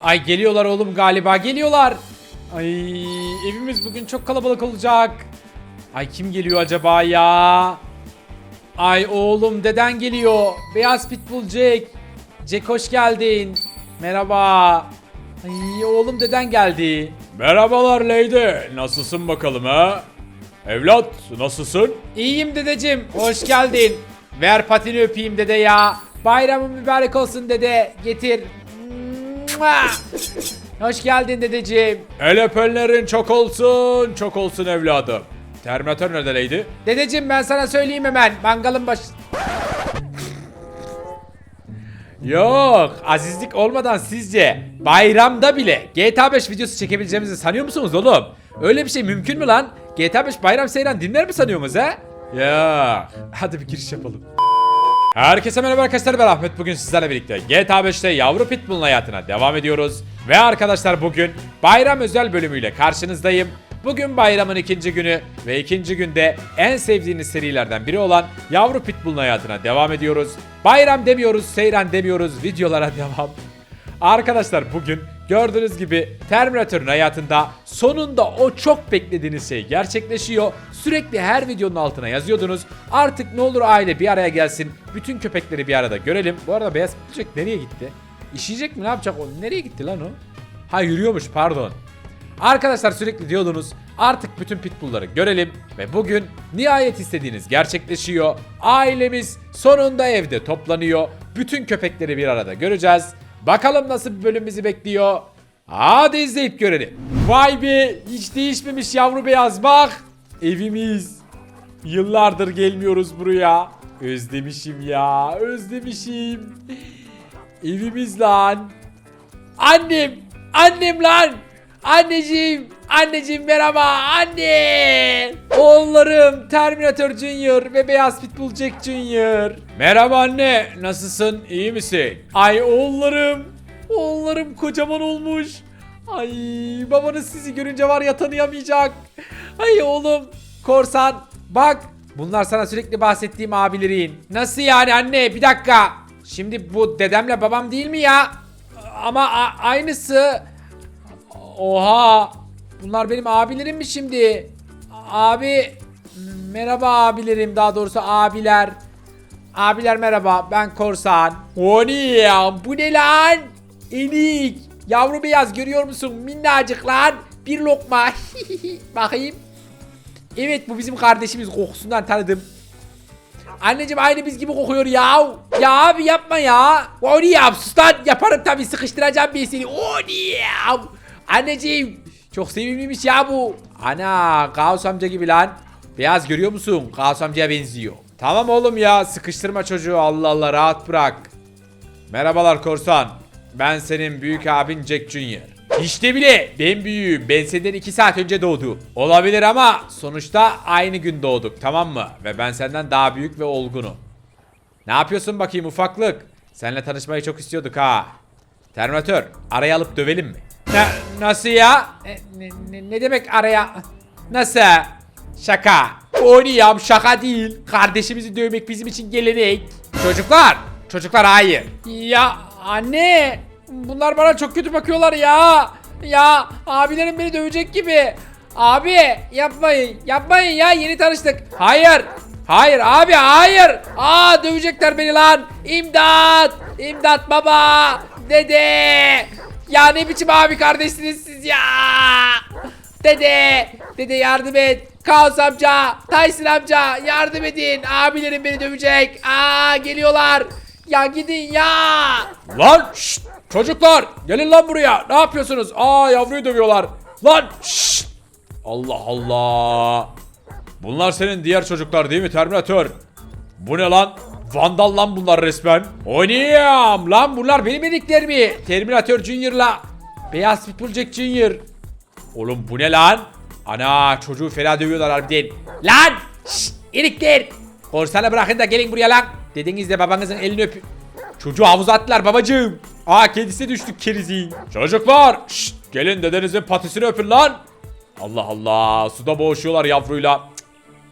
Ay geliyorlar oğlum galiba geliyorlar. Ay evimiz bugün çok kalabalık olacak. Ay kim geliyor acaba ya? Ay oğlum deden geliyor. Beyaz Pitbull Jack. Jack hoş geldin. Merhaba. Ay oğlum deden geldi. Merhabalar Lady. Nasılsın bakalım ha? Evlat nasılsın? İyiyim dedeciğim. Hoş geldin. Ver patini öpeyim dede ya. Bayramın mübarek olsun dede. Getir. Hoş geldin dedeciğim. El öpenlerin çok olsun, çok olsun evladım. Terminator nerede Lady? Dedeciğim ben sana söyleyeyim hemen. Mangalın baş... Yok azizlik olmadan sizce bayramda bile GTA 5 videosu çekebileceğimizi sanıyor musunuz oğlum? Öyle bir şey mümkün mü lan? GTA 5 bayram seyran dinler mi sanıyorsunuz ha? Ya hadi bir giriş yapalım. Herkese merhaba arkadaşlar ben Ahmet. Bugün sizlerle birlikte GTA 5'te yavru pitbull'un hayatına devam ediyoruz. Ve arkadaşlar bugün bayram özel bölümüyle karşınızdayım. Bugün bayramın ikinci günü ve ikinci günde en sevdiğiniz serilerden biri olan yavru pitbull'un hayatına devam ediyoruz. Bayram demiyoruz, seyran demiyoruz, videolara devam. Arkadaşlar bugün gördüğünüz gibi Terminator'ın hayatında sonunda o çok beklediğiniz şey gerçekleşiyor. Sürekli her videonun altına yazıyordunuz. Artık ne olur aile bir araya gelsin. Bütün köpekleri bir arada görelim. Bu arada beyaz pitbull nereye gitti? İşeyecek mi ne yapacak o? Nereye gitti lan o? Ha yürüyormuş pardon. Arkadaşlar sürekli diyordunuz artık bütün pitbullları görelim ve bugün nihayet istediğiniz gerçekleşiyor. Ailemiz sonunda evde toplanıyor. Bütün köpekleri bir arada göreceğiz. Bakalım nasıl bir bölüm bizi bekliyor. Hadi izleyip görelim. Vay be hiç değişmemiş yavru beyaz bak. Evimiz. Yıllardır gelmiyoruz buraya. Özlemişim ya özlemişim. Evimiz lan. Annem! Annem lan! Anneciğim! Anneciğim merhaba! Anne! Oğullarım Terminator Junior ve Beyaz Pitbull Jack Junior. Merhaba anne. Nasılsın? İyi misin? Ay oğullarım. Oğullarım kocaman olmuş. Ay babanız sizi görünce var ya tanıyamayacak. Ay oğlum. Korsan. Bak. Bunlar sana sürekli bahsettiğim abilerin. Nasıl yani anne? Bir dakika. Şimdi bu dedemle babam değil mi ya? Ama aynısı. Oha! Bunlar benim abilerim mi şimdi? Abi merhaba abilerim daha doğrusu abiler. Abiler merhaba ben Korsan. O ne ya? Bu ne lan? Enik. Yavru beyaz görüyor musun? Minnacık lan. Bir lokma. Bakayım. Evet bu bizim kardeşimiz kokusundan tanıdım. Anneciğim aynı biz gibi kokuyor ya. Ya abi yapma ya. O ne ya? Sus lan. Yaparım tabii sıkıştıracağım bir seni. O ne ya? Anneciğim. Çok sevimliymiş ya bu. Ana Gauss amca gibi lan. Beyaz görüyor musun? Gauss amcaya benziyor. Tamam oğlum ya sıkıştırma çocuğu Allah Allah rahat bırak. Merhabalar korsan. Ben senin büyük abin Jack Junior. İşte bile ben büyüğüm. Ben senden 2 saat önce doğdum. Olabilir ama sonuçta aynı gün doğduk tamam mı? Ve ben senden daha büyük ve olgunum. Ne yapıyorsun bakayım ufaklık? Seninle tanışmayı çok istiyorduk ha. Terminatör araya alıp dövelim mi? Ne, nasıl ya? E, ne, ne, ne demek araya? Nasıl? Şaka. O ne ya şaka değil. Kardeşimizi dövmek bizim için gelenek. Çocuklar. Çocuklar hayır. Ya anne. Bunlar bana çok kötü bakıyorlar ya. Ya abilerim beni dövecek gibi. Abi yapmayın. Yapmayın ya yeni tanıştık. Hayır. Hayır abi hayır. Aa dövecekler beni lan. İmdat. İmdat baba. Dede. Ya ne biçim abi kardeşsiniz siz ya. Dede. Dede yardım et. Kaos amca. Tyson amca yardım edin. Abilerim beni dövecek. Aa geliyorlar. Ya gidin ya. Lan şşt, çocuklar gelin lan buraya. Ne yapıyorsunuz? Aa yavruyu dövüyorlar. Lan şşt. Allah Allah. Bunlar senin diğer çocuklar değil mi Terminator? Bu ne lan? Vandal lan bunlar resmen. Oynayam lan bunlar benim ediklerimi. Terminator Junior'la Beyaz Pitbull Jack Junior. Oğlum bu ne lan? Ana çocuğu fena dövüyorlar harbiden. Lan! Şşt! İlikler! Korsanı bırakın da gelin buraya lan. Dedenizle babanızın elini öp. Çocuğu havuza attılar babacığım. Aa kedisi düştük kerizin. Çocuklar! Şşt! Gelin dedenizin patisini öpün lan. Allah Allah suda boğuşuyorlar yavruyla.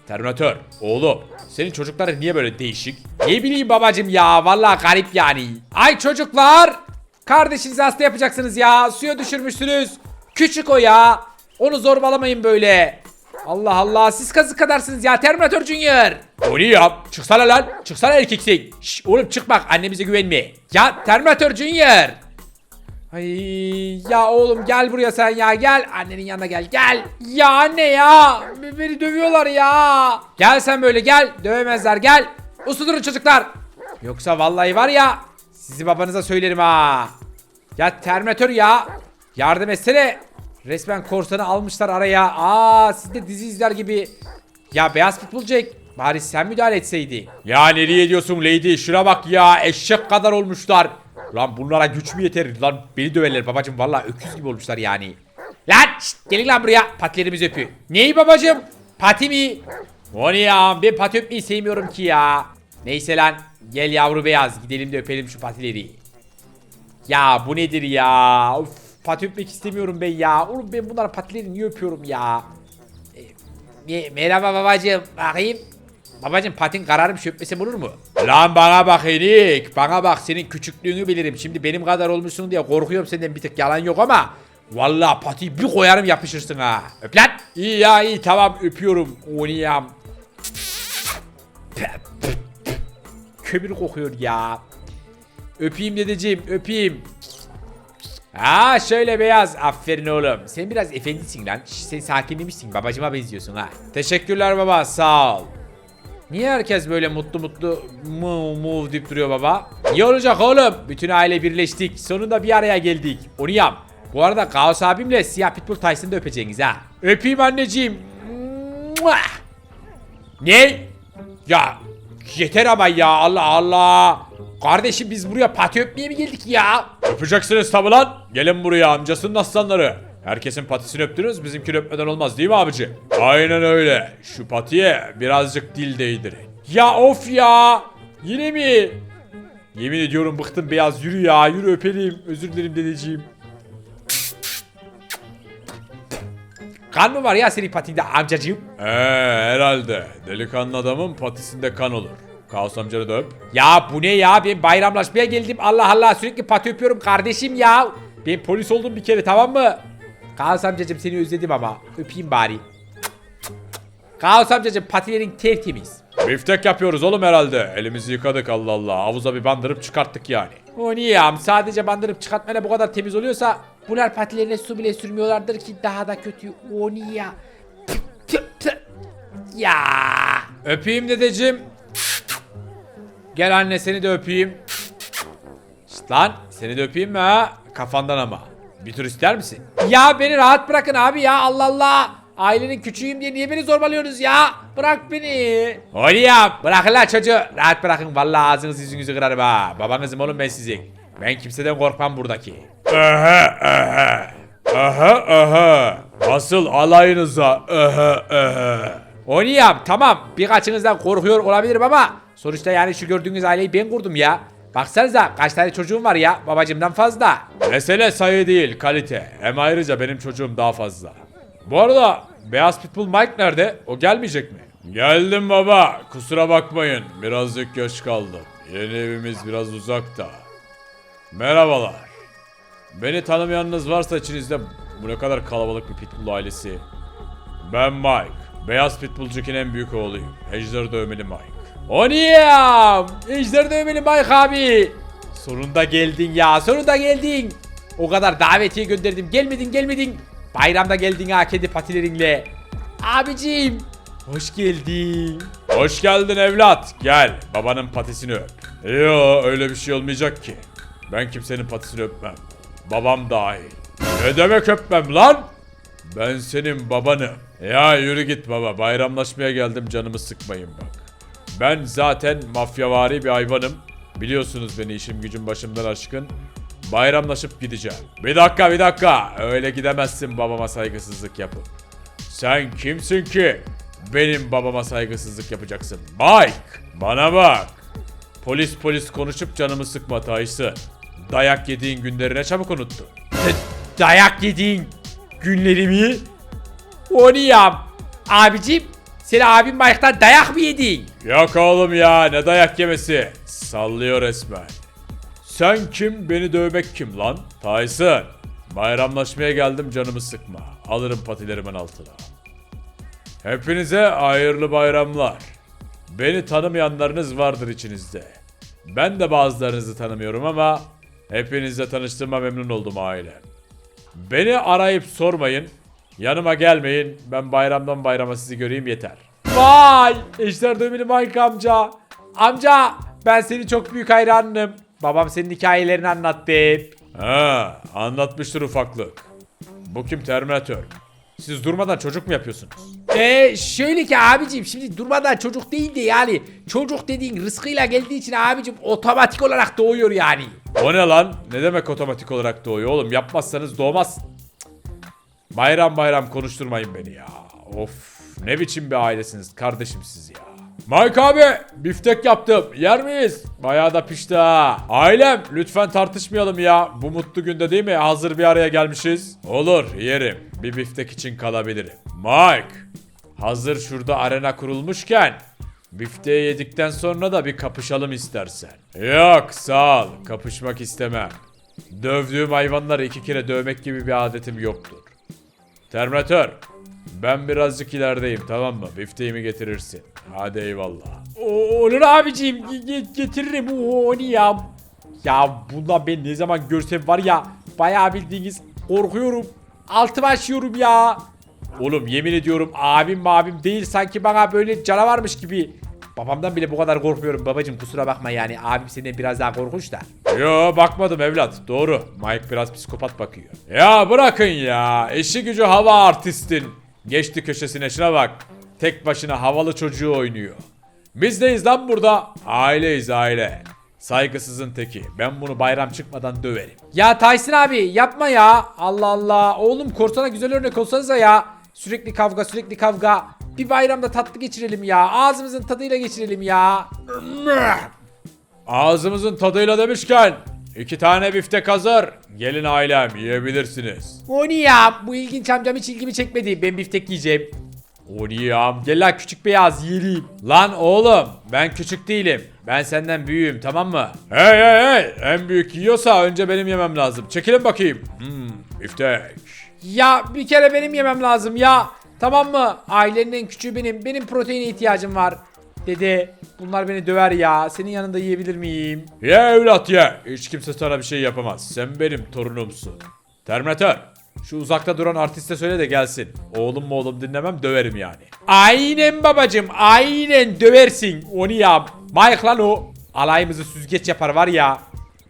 Terminatör oğlum senin çocukların niye böyle değişik? Ne bileyim babacım ya vallahi garip yani. Ay çocuklar Kardeşinizi hasta yapacaksınız ya. Suya düşürmüşsünüz. Küçük o ya. Onu zorbalamayın böyle. Allah Allah siz kazık kadarsınız ya Terminator Junior. O ne ya? Çıksana lan. Çıksana erkeksin. Şş, oğlum çık bak annemize güvenme. Ya Terminator Junior. Ay ya oğlum gel buraya sen ya gel annenin yanına gel gel. Ya anne ya be- beni dövüyorlar ya. Gel sen böyle gel dövemezler gel. Uslu durun çocuklar. Yoksa vallahi var ya sizi babanıza söylerim ha. Ya Terminator ya yardım etsene. Resmen korsanı almışlar araya. Aa siz de dizi izler gibi. Ya beyaz futbol Jack bari sen müdahale etseydin. Ya nereye diyorsun lady? Şuna bak ya. Eşek kadar olmuşlar. Lan bunlara güç mü yeter? Lan beni döverler babacım. Vallahi öküz gibi olmuşlar yani. Lan şşt, gelin lan buraya patilerimizi öpüyor. Neyi babacım? Pati mi? O ne ya ben pati öpmeyi sevmiyorum ki ya. Neyse lan gel yavru beyaz gidelim de öpelim şu patileri. Ya bu nedir ya? Of, pati öpmek istemiyorum ben ya. Oğlum ben bunların patilerini niye öpüyorum ya? E, me- merhaba babacım bakayım. Babacım patin kararmış öpmesem olur mu? Lan bana bak Erik. Bana bak senin küçüklüğünü bilirim. Şimdi benim kadar olmuşsun diye korkuyorum senden bir tık yalan yok ama. Vallahi patiyi bir koyarım yapışırsın ha. Öp lan. İyi ya iyi tamam öpüyorum. Oynayam. Kömür kokuyor ya. Öpeyim dedeciğim öpeyim. Ha şöyle beyaz. Aferin oğlum. Sen biraz efendisin lan. Şş, sen sakinlemişsin. Babacıma benziyorsun ha. Teşekkürler baba sağ ol. Niye herkes böyle mutlu mutlu move move deyip duruyor baba? İyi olacak oğlum. Bütün aile birleştik. Sonunda bir araya geldik. Onu yap. Bu arada Kaos abimle Siyah Pitbull Tyson'ı da öpeceğiniz ha. Öpeyim anneciğim. Ne? Ya yeter ama ya Allah Allah. Kardeşim biz buraya pati öpmeye mi geldik ya? Öpeceksiniz tabi lan. Gelin buraya amcasının aslanları. Herkesin patisini öptünüz bizimkini öpmeden olmaz değil mi abici? Aynen öyle. Şu patiye birazcık dil değdirin. Ya of ya. Yine mi? Yemin ediyorum bıktım beyaz yürü ya yürü öpelim. Özür dilerim dedeciğim. Kan mı var ya senin patinde amcacığım? Eee herhalde. Delikanlı adamın patisinde kan olur. Kaos amcanı da öp. Ya bu ne ya? Ben bayramlaşmaya geldim. Allah Allah sürekli pati öpüyorum kardeşim ya. Ben polis oldum bir kere tamam mı? Kaos amcacığım seni özledim ama. Öpeyim bari. Kaos amcacığım patilerin tertemiz. Biftek yapıyoruz oğlum herhalde. Elimizi yıkadık Allah Allah. Havuza bir bandırıp çıkarttık yani. O niye ya? Sadece bandırıp çıkartmayla bu kadar temiz oluyorsa bunlar patilerine su bile sürmüyorlardır ki daha da kötü. O niye ya? Öpeyim dedeciğim. Gel anne seni de öpeyim. Şşt lan seni de öpeyim mi ha? Kafandan ama. Bir tur ister misin? Ya beni rahat bırakın abi ya Allah Allah. Ailenin küçüğüyüm diye niye beni zorbalıyorsunuz ya? Bırak beni. Ya. Bırakın lan çocuğu. Rahat bırakın. Vallahi ağzınızı yüzünüzü kırarım ha. Babanızım oğlum ben sizin. Ben kimseden korkmam buradaki. Aha aha. Aha aha. Asıl alayınıza aha aha. Yap tamam birkaçınızdan korkuyor olabilirim ama sonuçta yani şu gördüğünüz aileyi ben kurdum ya. Baksanıza kaç tane çocuğum var ya babacımdan fazla. Mesele sayı değil kalite. Hem ayrıca benim çocuğum daha fazla. Bu arada Beyaz Pitbull Mike nerede? O gelmeyecek mi? Geldim baba. Kusura bakmayın. Birazcık geç kaldım. Yeni evimiz biraz uzakta. Merhabalar. Beni tanımayanınız varsa içinizde bu ne kadar kalabalık bir Pitbull ailesi. Ben Mike. Beyaz Pitbull'cukin en büyük oğluyum. Ejder dövmeli Mike. O niye? Ejder dövmeli Mike abi. Sonunda geldin ya sonunda geldin. O kadar davetiye gönderdim gelmedin gelmedin. Bayramda geldin ha kedi patilerinle. Abicim hoş geldin. Hoş geldin evlat. Gel babanın patisini öp. Yo öyle bir şey olmayacak ki. Ben kimsenin patisini öpmem. Babam dahil. Ne demek öpmem lan? Ben senin babanım. Ya yürü git baba. Bayramlaşmaya geldim canımı sıkmayın bak. Ben zaten mafyavari bir hayvanım. Biliyorsunuz beni işim gücüm başımdan aşkın. Bayramlaşıp gideceğim. Bir dakika bir dakika. Öyle gidemezsin babama saygısızlık yapıp. Sen kimsin ki? Benim babama saygısızlık yapacaksın. Mike! Bana bak. Polis polis konuşup canımı sıkma Tyson. Dayak yediğin günlerine çabuk unuttun. Dayak yediğin günlerimi. O niye? Abicim sen abim Mike'dan dayak mı yedin? Yok oğlum ya ne dayak yemesi. Sallıyor resmen. Sen kim beni dövmek kim lan? Tyson. Bayramlaşmaya geldim canımı sıkma. Alırım patilerimin altına. Hepinize hayırlı bayramlar. Beni tanımayanlarınız vardır içinizde. Ben de bazılarınızı tanımıyorum ama hepinizle tanıştığıma memnun oldum ailem. Beni arayıp sormayın. Yanıma gelmeyin. Ben bayramdan bayrama sizi göreyim yeter. Vay! Ejder Dömeli Mike amca. Amca ben senin çok büyük hayranım. Babam senin hikayelerini anlattı hep. Ha, anlatmıştır ufaklık. Bu kim Terminator? Siz durmadan çocuk mu yapıyorsunuz? Ee, şöyle ki abicim şimdi durmadan çocuk değil de yani çocuk dediğin rızkıyla geldiği için abicim otomatik olarak doğuyor yani. O ne lan? Ne demek otomatik olarak doğuyor oğlum? Yapmazsanız doğmaz. Bayram bayram konuşturmayın beni ya. Of ne biçim bir ailesiniz kardeşim siz ya. Mike abi biftek yaptım. Yer miyiz? Bayağı da pişti ha. Ailem lütfen tartışmayalım ya. Bu mutlu günde değil mi? Hazır bir araya gelmişiz. Olur yerim. Bir biftek için kalabilirim. Mike hazır şurada arena kurulmuşken Bifteği yedikten sonra da bir kapışalım istersen. Yok sağ ol kapışmak istemem. Dövdüğüm hayvanları iki kere dövmek gibi bir adetim yoktur. Terminator ben birazcık ilerideyim tamam mı? Bifteğimi getirirsin. Hadi eyvallah. O- olur abicim ge- ge- getiririm o onu ya. Ya bunda ben ne zaman görsem var ya bayağı bildiğiniz korkuyorum. Altıma açıyorum ya. Oğlum yemin ediyorum abim abim değil sanki bana böyle canavarmış gibi. Babamdan bile bu kadar korkmuyorum babacım kusura bakma yani abim senden biraz daha korkunç da. Yo bakmadım evlat. Doğru. Mike biraz psikopat bakıyor. Ya bırakın ya. Eşi gücü hava artistin. Geçti köşesine şuna bak. Tek başına havalı çocuğu oynuyor. Bizdeyiz lan burada. Aileyiz aile. Saygısızın teki. Ben bunu bayram çıkmadan döverim. Ya Tyson abi yapma ya. Allah Allah. Oğlum korsana güzel örnek olsanıza ya. Sürekli kavga sürekli kavga. Bir bayramda tatlı geçirelim ya. Ağzımızın tadıyla geçirelim ya. Ağzımızın tadıyla demişken iki tane biftek hazır. Gelin ailem yiyebilirsiniz. O ne ya? Bu ilginç amcam hiç ilgimi çekmedi. Ben biftek yiyeceğim. Oniyam. Gel lan küçük beyaz yiyelim. Lan oğlum ben küçük değilim. Ben senden büyüğüm tamam mı? Hey hey hey en büyük yiyorsa önce benim yemem lazım. Çekilin bakayım. Hmm biftek. Ya bir kere benim yemem lazım ya. Tamam mı? Ailenin en küçüğü benim. Benim proteine ihtiyacım var. Dede bunlar beni döver ya. Senin yanında yiyebilir miyim? Ye evlat ye. Hiç kimse sana bir şey yapamaz. Sen benim torunumsun. Terminator. Şu uzakta duran artiste söyle de gelsin. Oğlum mu oğlum dinlemem döverim yani. Aynen babacım aynen döversin onu yap. Mike lan o. Alayımızı süzgeç yapar var ya.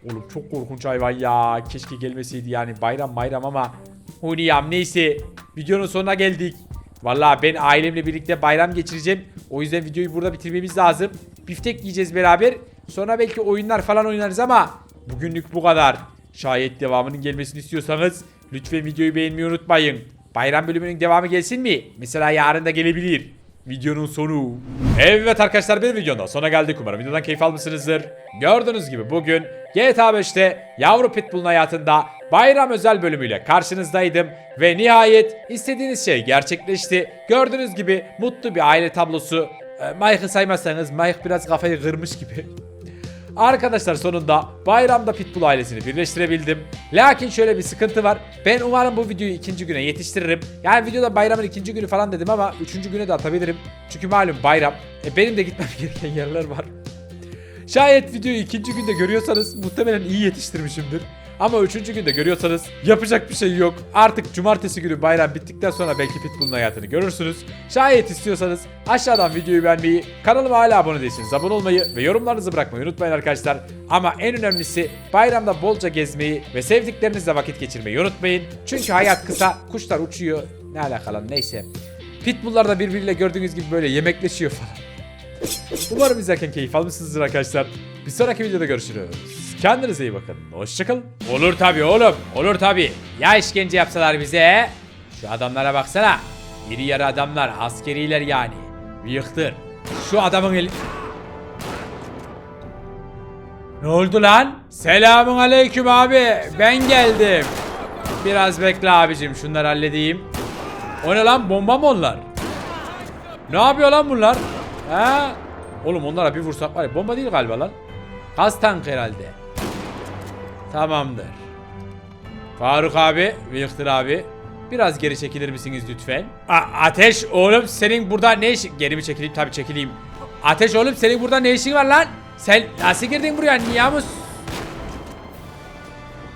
Oğlum çok korkunç hayvan ya. Keşke gelmeseydi yani bayram bayram ama. Onu yap neyse. Videonun sonuna geldik. Vallahi ben ailemle birlikte bayram geçireceğim. O yüzden videoyu burada bitirmemiz lazım. Biftek yiyeceğiz beraber. Sonra belki oyunlar falan oynarız ama bugünlük bu kadar. Şayet devamının gelmesini istiyorsanız lütfen videoyu beğenmeyi unutmayın. Bayram bölümünün devamı gelsin mi? Mesela yarın da gelebilir. Videonun sonu. Evet arkadaşlar bir videonun sonuna geldik. Umarım videodan keyif almışsınızdır. Gördüğünüz gibi bugün GTA 5'te yavru pitbull'un hayatında bayram özel bölümüyle karşınızdaydım. Ve nihayet istediğiniz şey gerçekleşti. Gördüğünüz gibi mutlu bir aile tablosu. Ee, Mike'ı saymazsanız Mike biraz kafayı kırmış gibi. Arkadaşlar sonunda bayramda Pitbull ailesini birleştirebildim. Lakin şöyle bir sıkıntı var. Ben umarım bu videoyu ikinci güne yetiştiririm. Yani videoda bayramın ikinci günü falan dedim ama üçüncü güne de atabilirim. Çünkü malum bayram. E benim de gitmem gereken yerler var. Şayet videoyu ikinci günde görüyorsanız muhtemelen iyi yetiştirmişimdir. Ama üçüncü günde görüyorsanız yapacak bir şey yok. Artık cumartesi günü bayram bittikten sonra belki Pitbull'un hayatını görürsünüz. Şayet istiyorsanız aşağıdan videoyu beğenmeyi, kanalıma hala abone değilseniz abone olmayı ve yorumlarınızı bırakmayı unutmayın arkadaşlar. Ama en önemlisi bayramda bolca gezmeyi ve sevdiklerinizle vakit geçirmeyi unutmayın. Çünkü hayat kısa, kuşlar uçuyor. Ne alakalı neyse. Pitbull'lar da birbiriyle gördüğünüz gibi böyle yemekleşiyor falan. Umarım izlerken keyif almışsınızdır arkadaşlar. Bir sonraki videoda görüşürüz. Kendinize iyi bakın. Hoşçakalın. Olur tabi oğlum. Olur tabi. Ya işkence yapsalar bize. Şu adamlara baksana. İri yarı adamlar. Askeriler yani. Yıktır. Şu adamın eli... Ne oldu lan? Selamun aleyküm abi. Ben geldim. Biraz bekle abicim. Şunları halledeyim. O ne lan? Bomba mı onlar? Ne yapıyor lan bunlar? Ha? Oğlum onlara bir vursak var ya bomba değil galiba lan. Gaz tank herhalde. Tamamdır. Faruk abi, Victor abi. Biraz geri çekilir misiniz lütfen? A- Ateş oğlum senin burada ne işin... Geri mi çekileyim? Tabii çekileyim. Ateş oğlum senin burada ne işin var lan? Sen nasıl girdin buraya? Niyamus?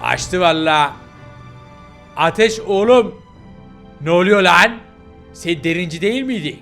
Açtı valla. Ateş oğlum. Ne oluyor lan? Sen derinci değil miydin?